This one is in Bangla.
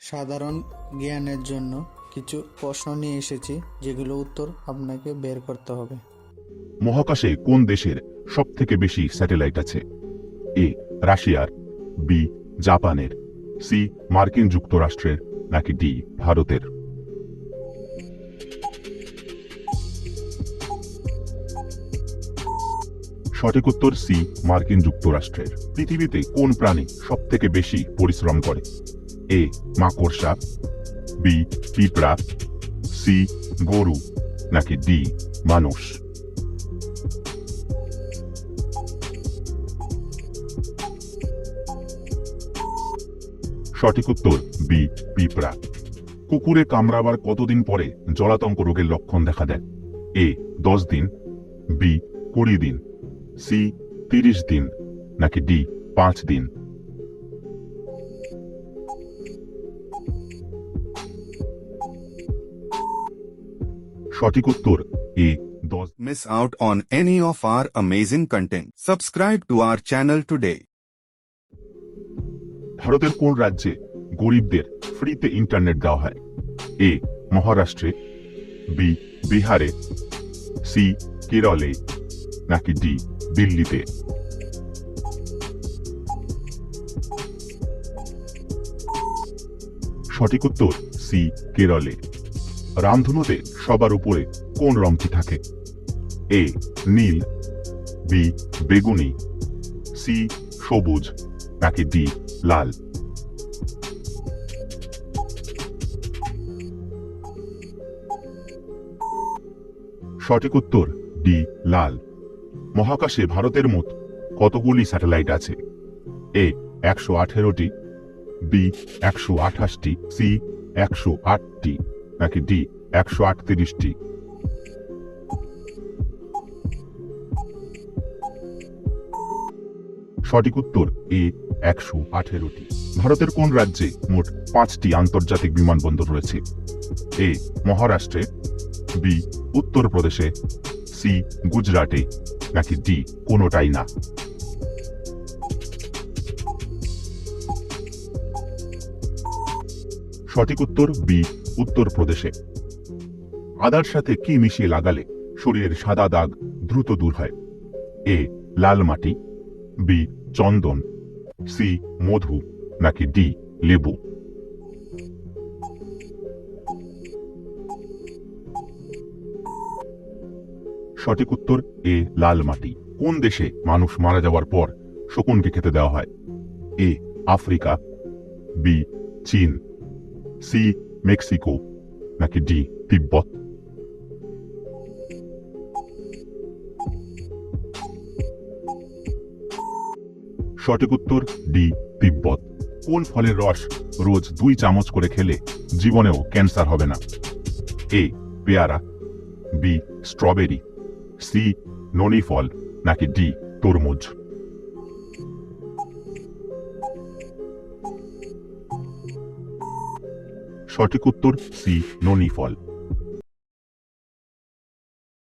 সাধারণ জ্ঞানের জন্য কিছু প্রশ্ন নিয়ে এসেছি, যেগুলো উত্তর আপনাকে বের করতে হবে। মহাকাশে কোন দেশের সব থেকে বেশি স্যাটেলাইট আছে? এ, রাশিয়ার, বি, জাপানের, সি, মার্কিন যুক্তরাষ্ট্রের, নাকি ডি, ভারতের? সঠিক উত্তর সি, মার্কিন যুক্তরাষ্ট্রের। পৃথিবীতে কোন প্রাণী সব থেকে বেশি পরিশ্রম করে? এ, মাকড়সা, বি, পিঁপড়া, সি, গরু, নাকি ডি, মানুষ? সঠিক উত্তর বি, পিঁপড়া। কুকুরে কামড়াবার কতদিন পরে জলাতঙ্ক রোগের লক্ষণ দেখা দেয়? এ, দশ দিন, বি, কুড়ি দিন। সি তিরিশ দিন নাকি ডি পাঁচ দিন সঠিক উত্তর এ দশ miss out on any of our amazing content. Subscribe to our channel today. ভারতের কোন রাজ্যে গরিবদের ফ্রিতে ইন্টারনেট দেওয়া হয় এ মহারাষ্ট্রে বি বিহারে সি কেরলে নাকি ডি দিল্লিতে। সঠিক উত্তর, সি, কেরলে। রামধনুতে সবার উপরে কোন রংটি থাকে? এ, নীল, বি, বেগুনি, সি, সবুজ, নাকি ডি, লাল? সঠিক উত্তর, ডি, লাল। মহাকাশে ভারতের মোট কতগুলি স্যাটেলাইট আছে? এ, একশো আঠেরোটি, বি, একশো আঠাশটি, সি, একশো আটটি, নাকি ডি, একশো আটত্রিশটি? সঠিক উত্তর, এ, একশো আঠেরোটি। ভারতের কোন রাজ্যে মোট পাঁচটি আন্তর্জাতিক বিমানবন্দর রয়েছে? এ, মহারাষ্ট্রে, বি, উত্তরপ্রদেশে, সি, গুজরাটে নাকি ডি কোনোটাই না। সঠিক উত্তর বি, উত্তরপ্রদেশে। আদার সাথে কি মিশিয়ে লাগালে শরীরের সাদা দাগ দ্রুত দূর হয়? এ, লাল মাটি, বি, চন্দন, সি, মধু, নাকি ডি, লেবু। সঠিক উত্তর, এ, লাল মাটি। কোন দেশে মানুষ মারা যাওয়ার পর শকুনকে খেতে দেওয়া হয়? এ, আফ্রিকা, বি, চীন, সি, মেক্সিকো, নাকি ডি, তিব্বত? সঠিক উত্তর, ডি, তিব্বত। কোন ফলের রস রোজ দুই চামচ করে খেলে জীবনেও ক্যান্সার হবে না? এ, পেয়ারা, বি, স্ট্রবেরি। সি ননি ফল নাকি ডি তরমুজ। সঠিক উত্তর সি ননি ফল।